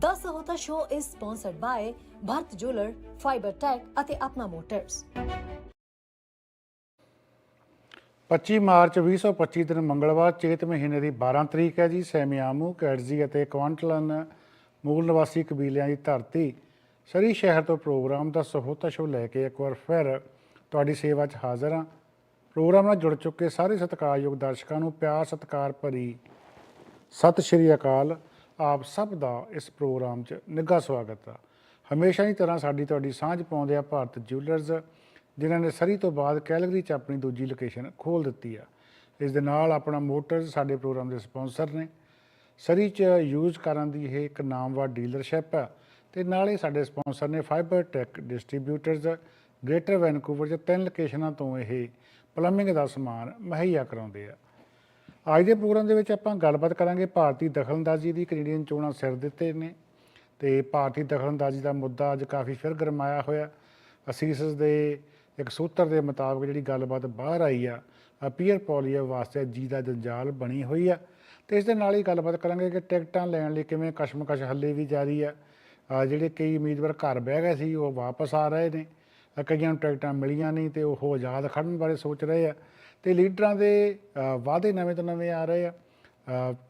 The Sahota Show is sponsored by Bharat Jeweler, Fiber Tech ਅਤੇ Apna motors 25 March 2025 ਦਿਨ ਮੰਗਲਵਾਰ ਚੇਤ ਮਹੀਨੇ ਦੀ 12 ਤਰੀਕ ਹੈ ਜੀ ਸੈਮਿਆਮੂ ਕੈਡਜ਼ੀ ਅਤੇ ਕੁਆਂਟਲਨ ਮੂਲ ਨਿਵਾਸੀ ਕਬੀਲਿਆਂ ਦੀ ਧਰਤੀ। ਸਰੀ ਸ਼ਹਿਰ ਤੋਂ ਪ੍ਰੋਗਰਾਮ ਦਾ ਸਹੋਤਾ ਸ਼ੋ ਲੈ ਕੇ ਇੱਕ ਵਾਰ ਫਿਰ ਤੁਹਾਡੀ ਸੇਵਾ 'ਚ ਹਾਜ਼ਰ ਹਾਂ। ਪ੍ਰੋਗਰਾਮ ਨਾਲ ਜੁੜ ਚੁੱਕੇ ਸਾਰੇ ਸਤਿਕਾਰਯੋਗ ਦਰਸ਼ਕਾਂ ਨੂੰ ਪਿਆਰ ਸਤਿਕਾਰ ਭਰੀ ਸਤਿ ਸ਼੍ਰੀ ਅਕਾਲ। ਆਪ ਸਭ ਦਾ ਇਸ ਪ੍ਰੋਗਰਾਮ 'ਚ ਨਿੱਘਾ ਸਵਾਗਤ ਆ। ਹਮੇਸ਼ਾ ਹੀ ਤਰ੍ਹਾਂ ਸਾਡੀ ਤੁਹਾਡੀ ਸਾਂਝ ਪਾਉਂਦੇ ਆ ਭਾਰਤ ਜਿਊਲਰਸ ਜਿਨ੍ਹਾਂ ਨੇ ਸਰੀ ਤੋਂ ਬਾਅਦ ਕੈਲਗਰੀ 'ਚ ਆਪਣੀ ਦੂਜੀ ਲੋਕੇਸ਼ਨ ਖੋਲ ਦਿੱਤੀ ਆ। ਇਸ ਦੇ ਨਾਲ ਆਪਣਾ ਮੋਟਰਸ ਸਾਡੇ ਪ੍ਰੋਗਰਾਮ ਦੇ ਸਪਾਂਸਰ ਨੇ। ਸਰੀ 'ਚ ਯੂਜ਼ ਕਰਨ ਦੀ ਇਹ ਇੱਕ ਨਾਮਵਰ ਡੀਲਰਸ਼ਿਪ ਆ ਤੇ ਨਾਲ ਹੀ ਸਾਡੇ ਸਪਾਂਸਰ ਨੇ fibre tech distributors greater Vancouver 'ਚ ਤਿੰਨ ਲੋਕੇਸ਼ਨਾਂ ਤੋਂ ਇਹ ਪਲੰਬਿੰਗ ਦਾ ਸਮਾਨ ਮੁਹੱਈਆ ਕਰਾਉਂਦੇ ਆ। ਅੱਜ ਦੇ ਪ੍ਰੋਗਰਾਮ ਦੇ ਵਿੱਚ ਆਪਾਂ ਗੱਲਬਾਤ ਕਰਾਂਗੇ ਭਾਰਤੀ ਦਖਲਅੰਦਾਜ਼ੀ ਦੀ, ਕੈਨੇਡੀਅਨ ਚੋਣਾਂ ਸਿਰ ਦਿੱਤੇ ਨੇ। ਤੇ ਭਾਰਤੀ ਦਖਲਅੰਦਾਜ਼ੀ ਦਾ ਮੁੱਦਾ ਅੱਜ ਕਾਫੀ ਫਿਰ ਗਰਮਾਇਆ ਹੋਇਆ। ਅਸੀਸਸ ਦੇ ਇੱਕ ਸੂਤਰ ਦੇ ਮੁਤਾਬਕ ਜਿਹੜੀ ਗੱਲਬਾਤ ਬਾਹਰ ਆਈ ਆ ਪੀਅਰ ਪੋਲੀਓ ਵਾਸਤੇ ਜੀ ਦਾ ਜੰਜਾਲ ਬਣੀ ਹੋਈ ਆ। ਤੇ ਇਸ ਦੇ ਨਾਲ ਹੀ ਗੱਲਬਾਤ ਕਰਾਂਗੇ ਕਿ ਟਿਕਟਾਂ ਲੈਣ ਲਈ ਕਿਵੇਂ ਕਸ਼ਮਕਸ਼ ਹੱਲੇ ਵੀ ਜਾਰੀ ਆ। ਜਿਹੜੇ ਕਈ ਉਮੀਦਵਾਰ ਘਰ ਬਹਿ ਗਏ ਸੀ, ਉਹ ਵਾਪਸ ਆ ਰਹੇ ਨੇ। ਕਈਆਂ ਨੂੰ ਟਿਕਟਾਂ ਮਿਲੀਆਂ ਨਹੀਂ ਤੇ ਉਹ ਆਜ਼ਾਦ ਖੜਨ ਬਾਰੇ ਸੋਚ ਰਹੇ ਆ। ਤੇ ਲੀਡਰਾਂ ਦੇ ਵਾਅਦੇ ਨਵੇਂ ਤੋਂ ਨਵੇਂ ਆ ਰਹੇ ਆ।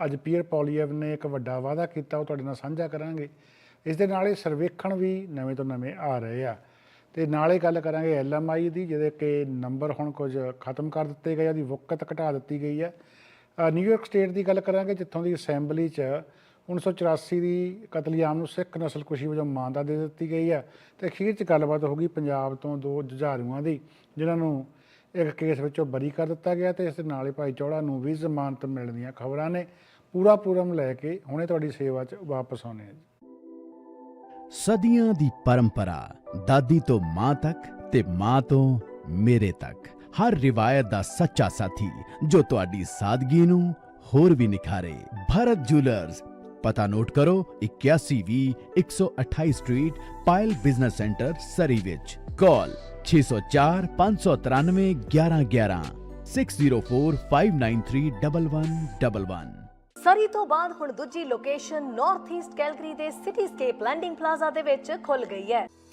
ਅੱਜ ਪੀਅਰ ਪੋਲੀਅਵ ਨੇ ਇੱਕ ਵੱਡਾ ਵਾਅਦਾ ਕੀਤਾ ਉਹ ਤੁਹਾਡੇ ਨਾਲ ਸਾਂਝਾ ਕਰਾਂਗੇ। ਇਸ ਦੇ ਨਾਲ ਹੀ ਸਰਵੇਖਣ ਵੀ ਨਵੇਂ ਤੋਂ ਨਵੇਂ ਆ ਰਹੇ ਆ। ਤੇ ਨਾਲੇ ਗੱਲ ਕਰਾਂਗੇ ਐਲਐਮਆਈ ਦੀ ਜਿਹਦੇ ਕਿ ਨੰਬਰ ਹੁਣ ਕੁਝ ਖਤਮ ਕਰ ਦਿੱਤੇ ਗਏ ਉਹਦੀ ਵਕਤ ਘਟਾ ਦਿੱਤੀ ਗਈ ਹੈ ਅ, ਨਿਊਯਾਰਕ ਸਟੇਟ ਦੀ ਗੱਲ ਕਰਾਂਗੇ ਜਿੱਥੋਂ ਦੀ ਅਸੈਂਬਲੀ 'ਚ 1984 ਦੀ ਕਤਲੇਆਮ ਨੂੰ ਸਿੱਖ ਨਸਲਕੁਸ਼ੀ ਵਜੋਂ ਮਾਨਤਾ ਦੇ ਦਿੱਤੀ ਗਈ ਹੈ ਤੇ ਅਖੀਰ 'ਚ ਗੱਲਬਾਤ ਹੋ ਗਈ ਪੰਜਾਬ ਤੋਂ ਦੋ ਜੁਝਾਰੂਆਂ ਦੀ ਜਿਨ੍ਹਾਂ ਨੂੰ ਇੱਕ ਕੇਸ ਵਿੱਚੋਂ ਬਰੀ ਕਰ ਦਿੱਤਾ ਗਿਆ ਤੇ ਇਸ ਦੇ ਨਾਲ ਹੀ ਭਾਈ ਚੌੜਾ ਨੂੰ ਵੀ ਜ਼ਮਾਨਤ ਮਿਲਣ ਦੀਆਂ ਖਬਰਾਂ ਨੇ। ਪੂਰਾ ਪੂਰਮ ਲੈ ਕੇ ਹੁਣੇ ਤੁਹਾਡੀ ਸੇਵਾ 'ਚ ਵਾਪਸ ਆਉਣੇ ਆ ਜੀ। ਸਦੀਆਂ ਦੀ ਪਰੰਪਰਾ, ਦਾਦੀ ਤੋਂ ਮਾਂ ਤੱਕ ਤੇ ਮਾਂ ਤੋਂ ਮੇਰੇ ਤੱਕ। ਹਰ ਰਿਵਾਇਤ ਦਾ ਸੱਚਾ ਸਾਥੀ ਜੋ ਤੁਹਾਡੀ ਸਾਦਗੀ ਨੂੰ ਹੋਰ ਵੀ ਨਿਖਾਰੇ। ਭਾਰਤ ਜੁਐਲਰਸ, ਪਤਾ ਨੋਟ ਕਰੋ 8120 128 street, Payal business centre, Surrey ਵਿੱਚ। ਕਾਲ 604 593 1111 6045931111 ਸਰੀ ਤੋਂ ਬਾਅਦ ਹੁਣ ਦੂਜੀ ਲੋਕੇਸ਼ਨ ਨਾਰਥ ਈਸਟ ਕੈਲਗਰੀ ਦੇ ਸਿਟੀਸਕੇਪ ਲੈਂਡਿੰਗ ਪਲਾਜ਼ਾ ਦੇ ਵਿੱਚ ਖੁੱਲ ਗਈ ਹੈ।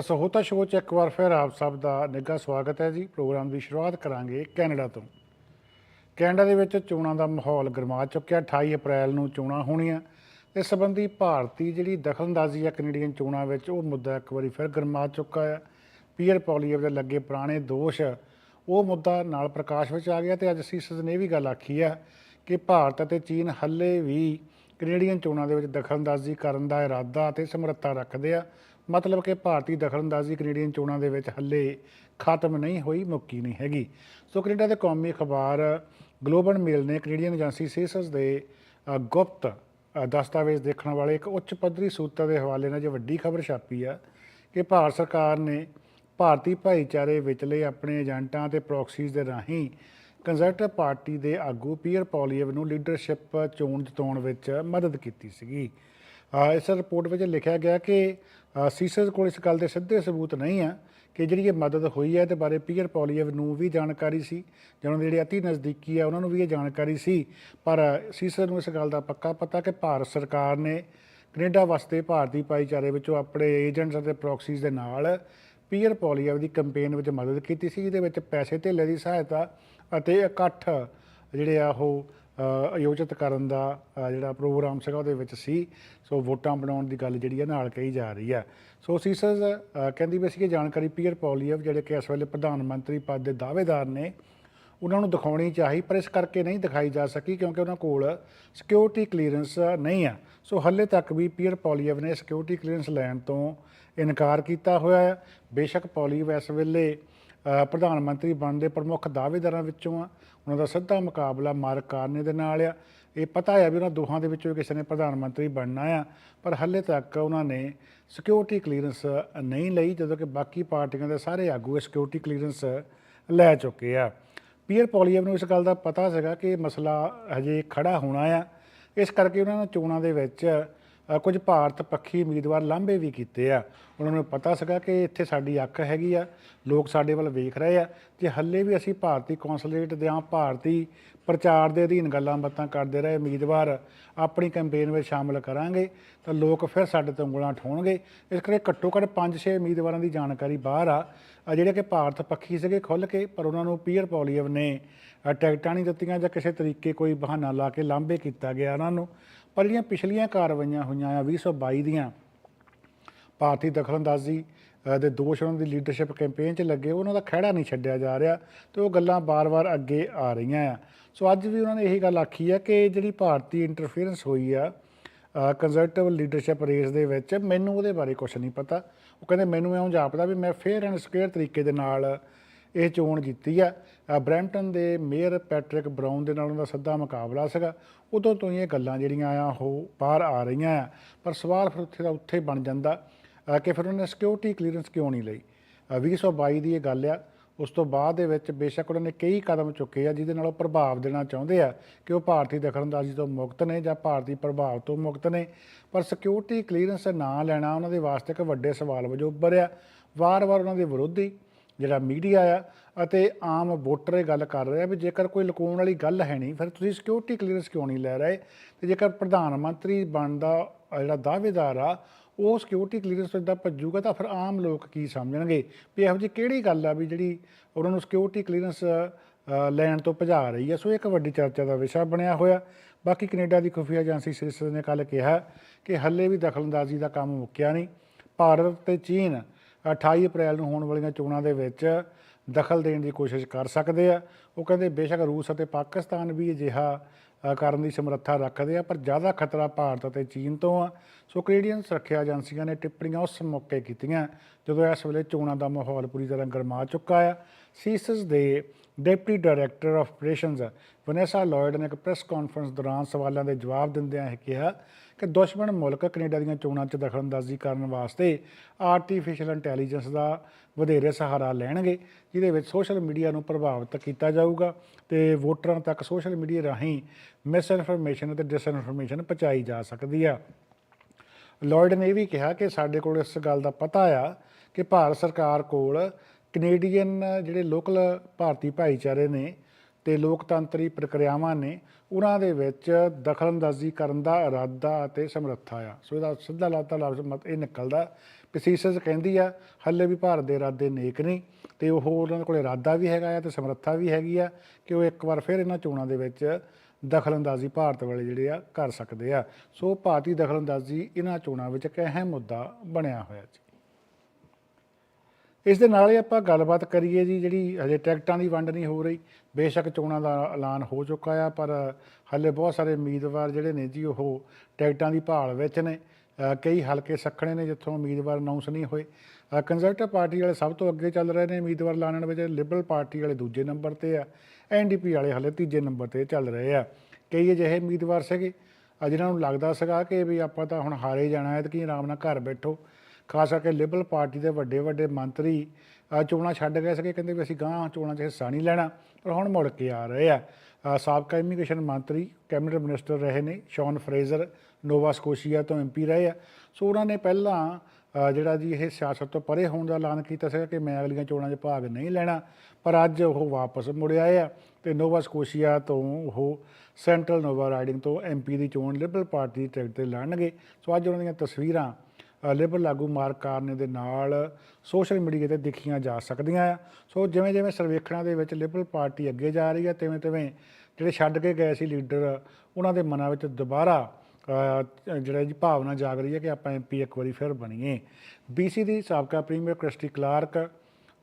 ਦਸਹੋਤਾ ਸ਼ੋਅ 'ਚ ਇੱਕ ਵਾਰ ਫਿਰ ਆਪ ਸਭ ਦਾ ਨਿੱਘਾ ਸਵਾਗਤ ਹੈ ਜੀ। ਪ੍ਰੋਗਰਾਮ ਦੀ ਸ਼ੁਰੂਆਤ ਕਰਾਂਗੇ ਕੈਨੇਡਾ ਤੋਂ। ਕੈਨੇਡਾ ਦੇ ਵਿੱਚ ਚੋਣਾਂ ਦਾ ਮਾਹੌਲ ਗਰਮਾ ਚੁੱਕਿਆ। 28 ਅਪ੍ਰੈਲ ਨੂੰ ਚੋਣਾਂ ਹੋਣੀਆਂ। ਇਸ ਸੰਬੰਧੀ ਭਾਰਤੀ ਜਿਹੜੀ ਦਖਲਅੰਦਾਜ਼ੀ ਹੈ ਕੈਨੇਡੀਅਨ ਚੋਣਾਂ ਵਿੱਚ, ਉਹ ਮੁੱਦਾ ਇੱਕ ਵਾਰੀ ਫਿਰ ਗਰਮਾ ਚੁੱਕਾ ਹੈ ਪੀਅਰ ਪੋਲੀਅਰ ਦੇ ਲੱਗੇ ਪੁਰਾਣੇ ਦੋਸ਼, ਉਹ ਮੁੱਦਾ ਨਾਲ ਪ੍ਰਕਾਸ਼ ਵਿੱਚ ਆ ਗਿਆ ਤੇ ਅੱਜ ਸੀਸਸ ਨੇ ਇਹ ਵੀ ਗੱਲ ਆਖੀ ਹੈ ਕਿ ਭਾਰਤ ਅਤੇ ਚੀਨ ਹੱਲੇ ਵੀ ਕੈਨੇਡੀਅਨ ਚੋਣਾਂ ਦੇ ਵਿੱਚ ਦਖਲਅੰਦਾਜ਼ੀ ਕਰਨ ਦਾ ਇਰਾਦਾ ਅਤੇ ਸਮਰੱਥਾ ਰੱਖਦੇ ਆ। ਮਤਲਬ ਕਿ ਭਾਰਤੀ ਦਖਲਅੰਦਾਜ਼ੀ ਕੈਨੇਡੀਅਨ ਚੋਣਾਂ ਦੇ ਵਿੱਚ ਹੱਲੇ ਖਤਮ ਨਹੀਂ ਹੋਈ, ਮੁੱਕੀ ਨਹੀਂ ਹੈਗੀ। ਸੋ ਕੈਨੇਡਾ ਦੇ ਕੌਮੀ ਅਖਬਾਰ ਗਲੋਬਲ ਮੇਲ ਨੇ ਕੈਨੇਡੀਅਨ ਏਜੰਸੀ ਸੀਸਸ ਦੇ ਗੁਪਤ ਦਸਤਾਵੇਜ਼ ਦੇਖਣ ਵਾਲੇ ਇੱਕ ਉੱਚ ਪੱਧਰੀ ਸੂਤਰ ਦੇ ਹਵਾਲੇ ਨਾਲ ਜੋ ਵੱਡੀ ਖਬਰ ਛਾਪੀ ਆ ਕਿ ਭਾਰਤ ਸਰਕਾਰ ਨੇ ਭਾਰਤੀ ਭਾਈਚਾਰੇ ਵਿਚਲੇ ਆਪਣੇ ਏਜੰਟਾਂ ਤੇ ਪ੍ਰੋਕਸੀਜ਼ ਦੇ ਰਾਹੀਂ ਕੰਜ਼ਰਵੇਟਿਵ ਪਾਰਟੀ ਦੇ ਆਗੂ ਪੀਅਰ ਪੋਲੀਅਵ ਨੂੰ ਲੀਡਰਸ਼ਿਪ ਚੋਣ ਜਿਤਾਉਣ ਵਿੱਚ ਮਦਦ ਕੀਤੀ ਸੀਗੀ। ਇਸ ਰਿਪੋਰਟ ਵਿੱਚ ਲਿਖਿਆ ਗਿਆ ਕਿ ਅ, ਸੀਸਸ ਕੋਲ ਇਸ ਗੱਲ ਦੇ ਸਿੱਧੇ ਸਬੂਤ ਨਹੀਂ ਆ ਕਿ ਜਿਹੜੀ ਇਹ ਮਦਦ ਹੋਈ ਹੈ ਇਹਦੇ ਬਾਰੇ ਪੀਅਰ ਪੋਲੀਅਵ ਨੂੰ ਵੀ ਜਾਣਕਾਰੀ ਸੀ ਜਿਹਨਾਂ ਦੇ ਜਿਹੜੇ ਅਤੀ ਨਜ਼ਦੀਕੀ ਆ ਉਹਨਾਂ ਨੂੰ ਵੀ ਇਹ ਜਾਣਕਾਰੀ ਸੀ। ਪਰ ਸੀਸਰ ਨੂੰ ਇਸ ਗੱਲ ਦਾ ਪੱਕਾ ਪਤਾ ਕਿ ਭਾਰਤ ਸਰਕਾਰ ਨੇ ਕੈਨੇਡਾ ਵਾਸਤੇ ਭਾਰਤੀ ਭਾਈਚਾਰੇ ਵਿੱਚੋਂ ਆਪਣੇ ਏਜੰਟਸ ਅਤੇ ਪ੍ਰੋਕਸੀਜ਼ ਦੇ ਨਾਲ ਪੀਅਰ ਪੋਲੀਅਵ ਦੀ ਕੈਂਪੇਨ ਵਿੱਚ ਮਦਦ ਕੀਤੀ ਸੀ ਜਿਹਦੇ ਵਿੱਚ ਪੈਸੇ ਧੇਲੇ ਦੀ ਸਹਾਇਤਾ ਅਤੇ ਇਕੱਠ ਜਿਹੜੇ ਆ ਉਹ ਆਯੋਜਿਤ ਕਰਨ ਦਾ ਜਿਹੜਾ ਪ੍ਰੋਗਰਾਮ ਸੀਗਾ ਉਹਦੇ ਵਿੱਚ ਸੀ। ਸੋ ਵੋਟਾਂ ਬਣਾਉਣ ਦੀ ਗੱਲ ਜਿਹੜੀ ਆ ਨਾਲ ਕਹੀ ਜਾ ਰਹੀ ਹੈ। ਸੋ ਸੀਸਸ ਕਹਿੰਦੀ ਵੀ ਅਸੀਂ ਇਹ ਜਾਣਕਾਰੀ ਪੀਅਰ ਪੋਲੀਅਵ, ਜਿਹੜੇ ਕਿ ਇਸ ਵੇਲੇ ਪ੍ਰਧਾਨ ਮੰਤਰੀ ਪਦ ਦੇ ਦਾਅਵੇਦਾਰ ਨੇ, ਉਹਨਾਂ ਨੂੰ ਦਿਖਾਉਣੀ ਚਾਹੀ, ਪਰ ਇਸ ਕਰਕੇ ਨਹੀਂ ਦਿਖਾਈ ਜਾ ਸਕੀ ਕਿਉਂਕਿ ਉਹਨਾਂ ਕੋਲ ਸਿਕਿਉਰਿਟੀ ਕਲੀਅਰੈਂਸ ਨਹੀਂ ਆ ਸੋ ਹੱਲੇ ਤੱਕ ਵੀ ਪੀਅਰ ਪੋਲੀਅਵ ਨੇ ਸਿਕਿਉਰਿਟੀ ਕਲੀਅਰੈਂਸ ਲੈਣ ਤੋਂ ਇਨਕਾਰ ਕੀਤਾ ਹੋਇਆ ਹੈ। ਬੇਸ਼ੱਕ ਪੋਲੀਅਵ ਇਸ ਵੇਲੇ ਪ੍ਰਧਾਨ ਮੰਤਰੀ ਬਣਨ ਦੇ ਪ੍ਰਮੁੱਖ ਦਾਅਵੇਦਾਰਾਂ ਵਿੱਚੋਂ ਆ। ਉਹਨਾਂ ਦਾ ਸਿੱਧਾ ਮੁਕਾਬਲਾ ਮਾਰਕ ਕਾਰਨੇ ਦੇ ਨਾਲ ਆ। ਇਹ ਪਤਾ ਹੈ ਵੀ ਉਹਨਾਂ ਦੋਹਾਂ ਦੇ ਵਿੱਚੋਂ ਕਿਸੇ ਨੇ ਪ੍ਰਧਾਨ ਮੰਤਰੀ ਬਣਨਾ ਆ, ਪਰ ਹੱਲੇ ਤੱਕ ਉਹਨਾਂ ਨੇ ਸਿਕਿਉਰਿਟੀ ਕਲੀਅਰੈਂਸ ਨਹੀਂ ਲਈ, ਜਦੋਂ ਕਿ ਬਾਕੀ ਪਾਰਟੀਆਂ ਦੇ ਸਾਰੇ ਆਗੂ ਇਹ ਸਿਕਿਉਰਿਟੀ ਕਲੀਅਰੈਂਸ ਲੈ ਚੁੱਕੇ ਆ। ਪੀਅਰ ਪੋਲੀਅਮ ਨੂੰ ਇਸ ਗੱਲ ਦਾ ਪਤਾ ਸੀਗਾ ਕਿ ਮਸਲਾ ਹਜੇ ਖੜਾ ਹੋਣਾ ਆ। ਇਸ ਕਰਕੇ ਉਹਨਾਂ ਨੇ ਚੋਣਾਂ ਦੇ ਵਿੱਚ ਕੁਝ ਭਾਰਤ ਪੱਖੀ ਉਮੀਦਵਾਰ ਲਾਂਭੇ ਵੀ ਕੀਤੇ ਆ। ਉਹਨਾਂ ਨੂੰ ਪਤਾ ਸੀਗਾ ਕਿ ਇੱਥੇ ਸਾਡੀ ਅੱਖ ਹੈਗੀ ਆ, ਲੋਕ ਸਾਡੇ ਵੱਲ ਵੇਖ ਰਹੇ ਆ। ਜੇ ਹੱਲੇ ਵੀ ਅਸੀਂ ਭਾਰਤੀ ਕੌਂਸੂਲੇਟ ਦੇ ਆ ਭਾਰਤੀ ਪ੍ਰਚਾਰ ਦੇ ਅਧੀਨ ਗੱਲਾਂ ਬਾਤਾਂ ਕਰਦੇ ਰਹੇ, ਉਮੀਦਵਾਰ ਆਪਣੀ ਕੈਂਪੇਨ ਵਿੱਚ ਸ਼ਾਮਲ ਕਰਾਂਗੇ, ਤਾਂ ਲੋਕ ਫਿਰ ਸਾਡੇ ਤੋਂ ਉਂਗਲਾਂ ਠੋਣਗੇ ਇਸ ਕਰਕੇ ਘੱਟੋ ਘੱਟ 5-6 ਉਮੀਦਵਾਰਾਂ ਦੀ ਜਾਣਕਾਰੀ ਬਾਹਰ ਆ। ਜਿਹੜੇ ਕਿ ਭਾਰਤ ਪੱਖੀ ਸੀਗੇ ਖੁੱਲ ਕੇ, ਪਰ ਉਹਨਾਂ ਨੂੰ ਪੀਅਰ ਪੋਲੀਅਵ ਨੇ ਟਿਕਟਾਂ ਨਹੀਂ ਦਿੱਤੀਆਂ ਜਾਂ ਕਿਸੇ ਤਰੀਕੇ ਕੋਈ ਬਹਾਨਾ ਲਾ ਕੇ ਲਾਂਭੇ ਕੀਤਾ ਗਿਆ ਉਹਨਾਂ ਨੂੰ। ਪਰ ਜਿਹੜੀਆਂ ਪਿਛਲੀਆਂ ਕਾਰਵਾਈਆਂ ਹੋਈਆਂ ਆ 2022 ਦੀਆਂ। ਭਾਰਤੀ ਦਖਲਅੰਦਾਜ਼ੀ ਦੇ ਦੋਸ਼ ਉਹਨਾਂ ਦੀ ਲੀਡਰਸ਼ਿਪ ਕੈਂਪੇਨ 'ਚ ਲੱਗੇ, ਉਹਨਾਂ ਦਾ ਖਹਿੜਾ ਨਹੀਂ ਛੱਡਿਆ ਜਾ ਰਿਹਾ ਤੇ ਉਹ ਗੱਲਾਂ ਬਾਰ-ਬਾਰ ਅੱਗੇ ਆ ਰਹੀਆਂ ਆ। ਸੋ ਅੱਜ ਵੀ ਉਹਨਾਂ ਨੇ ਇਹੀ ਗੱਲ ਆਖੀ ਆ ਕਿ ਜਿਹੜੀ ਭਾਰਤੀ ਇੰਟਰਫੇਰੈਂਸ ਹੋਈ ਆ ਕੰਜ਼ਰਵੇਟਿਵ ਲੀਡਰਸ਼ਿਪ ਰੇਸ ਦੇ ਵਿੱਚ, ਮੈਨੂੰ ਉਹਦੇ ਬਾਰੇ ਕੁਝ ਨਹੀਂ ਪਤਾ। ਉਹ ਕਹਿੰਦੇ, ਮੈਨੂੰ ਇਉਂ ਜਾਪਦਾ ਵੀ ਮੈਂ ਫੇਅਰ ਐਂਡ ਸਕੁਅਰ ਤਰੀਕੇ ਦੇ ਨਾਲ ਇਹ ਚੋਣ ਜਿੱਤੀ ਆ। ਅ, ਬਰੈਂਪਟਨ ਦੇ ਮੇਅਰ ਪੈਟਰਿਕ ਬਰਾਊਨ ਦੇ ਨਾਲ ਉਹਨਾਂ ਦਾ ਸਿੱਧਾ ਮੁਕਾਬਲਾ ਸੀਗਾ। ਉਦੋਂ ਤੋਂ ਹੀ ਇਹ ਗੱਲਾਂ ਜਿਹੜੀਆਂ ਆ ਉਹ ਬਾਹਰ ਆ ਰਹੀਆਂ ਆ। ਪਰ ਸਵਾਲ ਫਿਰ ਉੱਥੇ ਦਾ ਉੱਥੇ ਬਣ ਜਾਂਦਾ ਕਿ ਫਿਰ ਉਹਨੇ ਸਿਕਿਉਰਿਟੀ ਕਲੀਅਰੈਂਸ ਕਿਉਂ ਨਹੀਂ ਲਈ? ਅ, 2022 ਦੀ ਇਹ ਗੱਲ ਆ। ਉਸ ਤੋਂ ਬਾਅਦ ਦੇ ਵਿੱਚ ਬੇਸ਼ੱਕ ਉਹਨਾਂ ਨੇ ਕਈ ਕਦਮ ਚੁੱਕੇ ਆ ਜਿਹਦੇ ਨਾਲ ਉਹ ਪ੍ਰਭਾਵ ਦੇਣਾ ਚਾਹੁੰਦੇ ਆ ਕਿ ਉਹ ਭਾਰਤੀ ਦਖਲਅੰਦਾਜ਼ੀ ਤੋਂ ਮੁਕਤ ਨੇ ਜਾਂ ਭਾਰਤੀ ਪ੍ਰਭਾਵ ਤੋਂ ਮੁਕਤ ਨੇ। ਪਰ ਸਿਕਿਉਰਿਟੀ ਕਲੀਅਰੈਂਸ ਨਾ ਲੈਣਾ ਉਹਨਾਂ ਦੇ ਵਾਸਤੇ ਇੱਕ ਵੱਡੇ ਸਵਾਲ ਵਜੋਂ ਉੱਭਰਿਆ। ਵਾਰ-ਵਾਰ ਉਹਨਾਂ ਦੇ ਵਿਰੋਧੀ ਜਿਹੜਾ ਮੀਡੀਆ ਆ, ਅਤੇ ਆਮ ਵੋਟਰ ਇਹ ਗੱਲ ਕਰ ਰਿਹਾ ਵੀ ਜੇਕਰ ਕੋਈ ਲੁਕਾਉਣ ਵਾਲੀ ਗੱਲ ਹੈ ਨਹੀਂ, ਫਿਰ ਤੁਸੀਂ ਸਿਕਿਉਰਿਟੀ ਕਲੀਅਰੈਂਸ ਕਿਉਂ ਨਹੀਂ ਲੈ ਰਹੇ? ਤੇ ਜੇਕਰ ਪ੍ਰਧਾਨ ਮੰਤਰੀ ਬਣਦਾ ਜਿਹੜਾ ਦਾਅਵੇਦਾਰ ਆ, ਉਹ ਸਿਕਿਉਰਿਟੀ ਕਲੀਅਰੈਂਸ ਤੋਂ ਭੱਜੂਗਾ ਤਾਂ ਫਿਰ ਆਮ ਲੋਕ ਕੀ ਸਮਝਣਗੇ? ਵੀ ਇਹੋ ਜਿਹੀ ਕਿਹੜੀ ਗੱਲ ਆ ਵੀ ਜਿਹੜੀ ਉਹਨਾਂ ਨੂੰ ਸਿਕਿਉਰਿਟੀ ਕਲੀਅਰੈਂਸ ਲੈਣ ਤੋਂ ਭਜਾ ਰਹੀ ਹੈ ਸੋ ਇਹ ਇੱਕ ਵੱਡੀ ਚਰਚਾ ਦਾ ਵਿਸ਼ਾ ਬਣਿਆ ਹੋਇਆ। ਬਾਕੀ ਕੈਨੇਡਾ ਦੀ ਖੁਫੀਆ ਏਜੰਸੀ ਸਿਰਸ ਨੇ ਕੱਲ ਕਿਹਾ ਕਿ ਹੱਲੇ ਵੀ ਦਖਲਅੰਦਾਜ਼ੀ ਦਾ ਕੰਮ ਮੁੱਕਿਆ ਨਹੀਂ। ਭਾਰਤ ਤੇ ਚੀਨ 28 ਅਪ੍ਰੈਲ ਨੂੰ ਹੋਣ ਵਾਲੀਆਂ ਚੋਣਾਂ ਦੇ ਵਿੱਚ ਦਖਲ ਦੇਣ ਦੀ ਕੋਸ਼ਿਸ਼ ਕਰ ਸਕਦੇ ਆ। ਉਹ ਕਹਿੰਦੇ ਬੇਸ਼ੱਕ ਰੂਸ ਅਤੇ ਪਾਕਿਸਤਾਨ ਵੀ ਅਜਿਹਾ ਕਰਨ ਦੀ ਸਮਰੱਥਾ ਰੱਖਦੇ ਆ, ਪਰ ਜ਼ਿਆਦਾ ਖਤਰਾ ਭਾਰਤ ਅਤੇ ਚੀਨ ਤੋਂ ਆ। ਸੋ ਕੈਨੇਡੀਅਨ ਸੁਰੱਖਿਆ ਏਜੰਸੀਆਂ ਨੇ ਟਿੱਪਣੀਆਂ ਉਸ ਮੌਕੇ ਕੀਤੀਆਂ, ਜਦੋਂ ਇਸ ਵੇਲੇ ਚੋਣਾਂ ਦਾ ਮਾਹੌਲ ਪੂਰੀ ਤਰ੍ਹਾਂ ਗਰਮਾ ਚੁੱਕਾ ਆ। ਸੀਸਸ ਦੇ deputy director of operations Vanessa Lloyd ਨੇ ਇੱਕ ਪ੍ਰੈਸ ਕਾਨਫਰੰਸ ਦੌਰਾਨ ਸਵਾਲਾਂ ਦੇ ਜਵਾਬ ਦਿੰਦਿਆਂ ਇਹ ਕਿਹਾ ਕਿ ਦੁਸ਼ਮਣ ਮੁਲਕ ਕੈਨੇਡਾ ਦੀਆਂ ਚੋਣਾਂ 'ਚ ਦਖਲਅੰਦਾਜ਼ੀ ਕਰਨ ਵਾਸਤੇ ਆਰਟੀਫੀਸ਼ੀਅਲ ਇੰਟੈਲੀਜੈਂਸ ਦਾ ਵਧੇਰੇ ਸਹਾਰਾ ਲੈਣਗੇ, ਜਿਹਦੇ ਵਿੱਚ ਸੋਸ਼ਲ ਮੀਡੀਆ ਨੂੰ ਪ੍ਰਭਾਵਿਤ ਕੀਤਾ ਜਾਊਗਾ ਤੇ ਵੋਟਰਾਂ ਤੱਕ ਸੋਸ਼ਲ ਮੀਡੀਆ ਰਾਹੀਂ ਮਿਸ ਇਨਫੋਰਮੇਸ਼ਨ ਅਤੇ ਡਿਸਇਨਫੋਰਮੇਸ਼ਨ ਪਹੁੰਚਾਈ ਜਾ ਸਕਦੀ ਆ। ਲਾਇਡ ਨੇ ਇਹ ਵੀ ਕਿਹਾ ਕਿ ਸਾਡੇ ਕੋਲ ਇਸ ਗੱਲ ਦਾ ਪਤਾ ਆ ਕਿ ਭਾਰਤ ਸਰਕਾਰ ਕੋਲ ਕੈਨੇਡੀਅਨ ਜਿਹੜੇ ਲੋਕਲ ਭਾਰਤੀ ਭਾਈਚਾਰੇ ਨੇ ਤੇ ਲੋਕਤੰਤਰੀ ਪ੍ਰਕਿਰਿਆਵਾਂ ਨੇ ਉਹਨਾਂ ਦੇ ਵਿੱਚ ਦਖਲਅੰਦਾਜ਼ੀ ਕਰਨ ਦਾ ਇਰਾਦਾ ਅਤੇ ਸਮਰੱਥਾ ਆ ਸੋ ਇਹਦਾ ਸਿੱਧਾ ਲਾਤਾ ਲਫ਼ਜ਼ ਮਤ ਇਹ ਨਿਕਲਦਾ। ਪੀਸੀਸਸ ਕਹਿੰਦੀ ਆ, ਹੱਲੇ ਵੀ ਭਾਰਤ ਦੇ ਇਰਾਦੇ ਨੇਕ ਨਹੀਂ ਤੇ ਉਹ ਉਹਨਾਂ ਕੋਲ ਇਰਾਦਾ ਵੀ ਹੈਗਾ ਆ ਤੇ ਸਮਰੱਥਾ ਵੀ ਹੈਗੀ ਆ ਕਿ ਉਹ ਇੱਕ ਵਾਰ ਫਿਰ ਇਹਨਾਂ ਚੋਣਾਂ ਦੇ ਵਿੱਚ ਦਖਲਅੰਦਾਜ਼ੀ ਭਾਰਤ ਵਾਲੇ ਜਿਹੜੇ ਆ ਕਰ ਸਕਦੇ ਆ। ਸੋ ਭਾਰਤੀ ਦਖਲਅੰਦਾਜ਼ੀ ਇਹਨਾਂ ਚੋਣਾਂ ਵਿੱਚ ਇੱਕ ਅਹਿਮ ਮੁੱਦਾ ਬਣਿਆ ਹੋਇਆ ਜੀ ਇਸ ਦੇ ਨਾਲ ਹੀ ਆਪਾਂ ਗੱਲਬਾਤ ਕਰੀਏ ਜੀ, ਜਿਹੜੀ ਹਜੇ ਟਿਕਟਾਂ ਦੀ ਵੰਡ ਨਹੀਂ ਹੋ ਰਹੀ। ਬੇਸ਼ੱਕ ਚੋਣਾਂ ਦਾ ਐਲਾਨ ਹੋ ਚੁੱਕਾ ਆ, ਪਰ ਹੱਲੇ ਬਹੁਤ ਸਾਰੇ ਉਮੀਦਵਾਰ ਜਿਹੜੇ ਨੇ ਜੀ, ਉਹ ਟਿਕਟਾਂ ਦੀ ਭਾਲ ਵਿੱਚ ਨੇ। ਕਈ ਹਲਕੇ ਸੱਖਣੇ ਨੇ ਜਿੱਥੋਂ ਉਮੀਦਵਾਰ ਅਨਾਉਂਸ ਨਹੀਂ ਹੋਏ। ਕੰਜ਼ਰਵੇਟਿਵ ਪਾਰਟੀ ਵਾਲੇ ਸਭ ਤੋਂ ਅੱਗੇ ਚੱਲ ਰਹੇ ਨੇ ਉਮੀਦਵਾਰ ਲਾਣਨ ਵਿੱਚ। ਲਿਬਰਲ ਪਾਰਟੀ ਵਾਲੇ ਦੂਜੇ ਨੰਬਰ ਤੇ ਆ ਐਨਡੀਪੀ ਵਾਲੇ ਹਲੇ ਤੀਜੇ ਨੰਬਰ ਤੇ ਚੱਲ ਰਹੇ ਆ। ਕਈ ਅਜਿਹੇ ਉਮੀਦਵਾਰ ਸੀਗੇ ਆ ਜਿਨ੍ਹਾਂ ਨੂੰ ਲੱਗਦਾ ਸੀਗਾ ਕਿ ਵੀ ਆਪਾਂ ਤਾਂ ਹੁਣ ਹਾਰੇ ਜਾਣਾ ਹੈ ਤੇ ਕੀ ਆਰਾਮ ਨਾਲ ਘਰ ਬੈਠੋ। ਖਾਸ ਕਰਕੇ ਲਿਬਰਲ ਪਾਰਟੀ ਦੇ ਵੱਡੇ ਵੱਡੇ ਮੰਤਰੀ ਚੋਣਾਂ ਛੱਡ ਗਏ ਸੀਗੇ, ਕਹਿੰਦੇ ਵੀ ਅਸੀਂ ਗਾਂ ਚੋਣਾਂ 'ਚ ਹਿੱਸਾ ਨਹੀਂ ਲੈਣਾ, ਪਰ ਹੁਣ ਮੁੜ ਕੇ ਆ ਰਹੇ ਆ। ਸਾਬਕਾ ਇਮੀਗ੍ਰੇਸ਼ਨ ਮੰਤਰੀ ਕੈਬਨਿਟ ਮਿਨਿਸਟਰ ਰਹੇ ਨੇ ਸ਼ੌਨ ਫਰੇਜ਼ਰ ਨੋਵਾ ਸਕੋਸ਼ੀਆ ਤੋਂ ਐਮਪੀ ਰਹੇ ਆ। ਸੋ ਉਹਨਾਂ ਨੇ ਪਹਿਲਾਂ ਜਿਹੜਾ ਜੀ ਇਹ ਸਿਆਸਤ ਤੋਂ ਪਰੇ ਹੋਣ ਦਾ ਐਲਾਨ ਕੀਤਾ ਸੀਗਾ ਕਿ ਮੈਂ ਅਗਲੀਆਂ ਚੋਣਾਂ 'ਚ ਭਾਗ ਨਹੀਂ ਲੈਣਾ, ਪਰ ਅੱਜ ਉਹ ਵਾਪਸ ਮੁੜ ਆਏ ਆ ਤੇ ਨੋਵਾ ਸਕੋਸ਼ੀਆ ਤੋਂ ਉਹ ਸੈਂਟਰਲ ਨੋਵਾ ਰਾਈਡਿੰਗ ਤੋਂ ਐਮਪੀ ਦੀ ਚੋਣ ਲਿਬਰਲ ਪਾਰਟੀ ਦੀ ਟਿਕਟ ਤੇ ਲੜਨਗੇ। ਸੋ ਅੱਜ ਉਹਨਾਂ ਦੀਆਂ ਤਸਵੀਰਾਂ ਅ, ਲਿਬਰਲ ਆਗੂ ਮਾਰਕ ਕਾਰਨੇ ਦੇ ਨਾਲ ਸੋਸ਼ਲ ਮੀਡੀਆ ਤੇ ਦੇਖੀਆਂ ਜਾ ਸਕਦੀਆਂ ਆ। ਸੋ ਜਿਵੇਂ ਜਿਵੇਂ ਸਰਵੇਖਣਾਂ ਦੇ ਵਿੱਚ ਲਿਬਰਲ ਪਾਰਟੀ ਅੱਗੇ ਜਾ ਰਹੀ ਹੈ ਤਿਵੇਂ ਤਿਵੇਂ ਜਿਹੜੇ ਛੱਡ ਕੇ ਗਏ ਸੀ ਲੀਡਰ ਉਹਨਾਂ ਦੇ ਮਨਾਂ ਵਿੱਚ ਦੁਬਾਰਾ ਜਿਹੜਾ ਜੀ ਭਾਵਨਾ ਜਾਗ ਰਹੀ ਹੈ ਕਿ ਆਪਾਂ ਐਮਪੀ ਇੱਕ ਵਾਰੀ ਫਿਰ ਬਣੀਏ। ਬੀਸੀ ਦੀ ਸਾਬਕਾ ਪ੍ਰੀਮੀਅਰ ਕ੍ਰਿਸਟੀ ਕਲਾਰਕ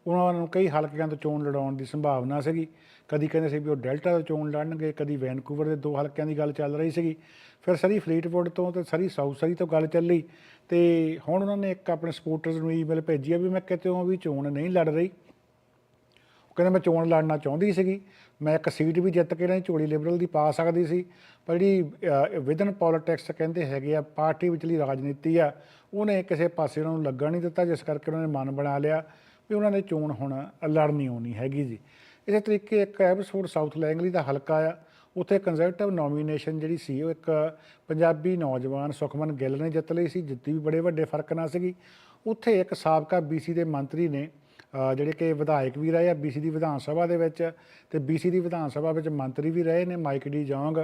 ਉਹਨਾਂ ਨੂੰ ਕਈ ਹਲਕਿਆਂ ਤੋਂ ਚੋਣ ਲੜਾਉਣ ਦੀ ਸੰਭਾਵਨਾ ਸੀਗੀ। ਕਦੀ ਕਹਿੰਦੇ ਸੀ ਵੀ ਉਹ ਡੈਲਟਾ ਤੋਂ ਚੋਣ ਲੜਨਗੇ, ਕਦੀ ਵੈਨਕੂਵਰ ਦੇ ਦੋ ਹਲਕਿਆਂ ਦੀ ਗੱਲ ਚੱਲ ਰਹੀ ਸੀਗੀ। ਫਿਰ ਸਰੀ ਫਲੀਟਵੁੱਡ ਤੋਂ ਤੇ ਸਰੀ ਸਾਊਥ ਸਰੀ ਤੋਂ ਗੱਲ ਚੱਲੀ ਤੇ ਹੁਣ ਉਹਨਾਂ ਨੇ ਇੱਕ ਆਪਣੇ ਸਪੋਰਟਰਸ ਨੂੰ ਈਮੇਲ ਭੇਜੀ ਆ ਵੀ ਮੈਂ ਕਿਤੇੋਂ ਵੀ ਚੋਣ ਨਹੀਂ ਲੜ ਰਹੀ। ਉਹ ਕਹਿੰਦੇ ਮੈਂ ਚੋਣ ਲੜਨਾ ਚਾਹੁੰਦੀ ਸੀਗੀ। ਮੈਂ ਇੱਕ ਸੀਟ ਵੀ ਜਿੱਤ ਕੇ ਇਹਨਾਂ ਦੀ ਝੋਲੀ ਲਿਬਰਲ ਦੀ ਪਾ ਸਕਦੀ ਸੀ। ਪਰ ਜਿਹੜੀ ਵਿਦਨ ਪੋਲਿਟਿਕਸ ਕਹਿੰਦੇ ਹੈਗੇ ਆ, ਪਾਰਟੀ ਵਿਚਲੀ ਰਾਜਨੀਤੀ ਆ, ਉਹਨੇ ਕਿਸੇ ਪਾਸੇ ਉਹਨਾਂ ਨੂੰ ਲੱਗਣ ਨਹੀਂ ਦਿੱਤਾ, ਜਿਸ ਕਰਕੇ ਉਹਨਾਂ ਨੇ ਮਨ ਬਣਾ ਲਿਆ ਵੀ ਉਹਨਾਂ ਨੇ ਚੋਣ ਹੁਣ ਲੜਨੀ ਹੋਣੀ ਹੈਗੀ ਜੀ। ਇਸੇ ਤਰੀਕੇ ਇੱਕ ਐਬਸਫੋਰਡ ਸਾਊਥ ਲੈਂਗਲੀ ਦਾ ਹਲਕਾ ਆ। ਉੱਥੇ ਕੰਜ਼ਰਵੇਟਿਵ ਨੋਮੀਨੇਸ਼ਨ ਜਿਹੜੀ ਸੀ, ਉਹ ਇੱਕ ਪੰਜਾਬੀ ਨੌਜਵਾਨ ਸੁਖਮਨ ਗਿੱਲ ਨੇ ਜਿੱਤ ਲਈ ਸੀ, ਜਿੱਤੀ ਵੀ ਬੜੇ ਵੱਡੇ ਫ਼ਰਕ ਨਾਲ ਸੀਗੀ। ਉੱਥੇ ਇੱਕ ਸਾਬਕਾ ਬੀਸੀ ਦੇ ਮੰਤਰੀ ਨੇ ਜਿਹੜੇ ਕਿ ਵਿਧਾਇਕ ਵੀ ਰਹੇ ਆ ਬੀਸੀ ਦੀ ਵਿਧਾਨ ਸਭਾ ਦੇ ਵਿੱਚ ਤੇ ਬੀਸੀ ਦੀ ਵਿਧਾਨ ਸਭਾ ਵਿੱਚ ਮੰਤਰੀ ਵੀ ਰਹੇ ਨੇ ਮਾਈਕ ਡੀ ਜੌਂਗ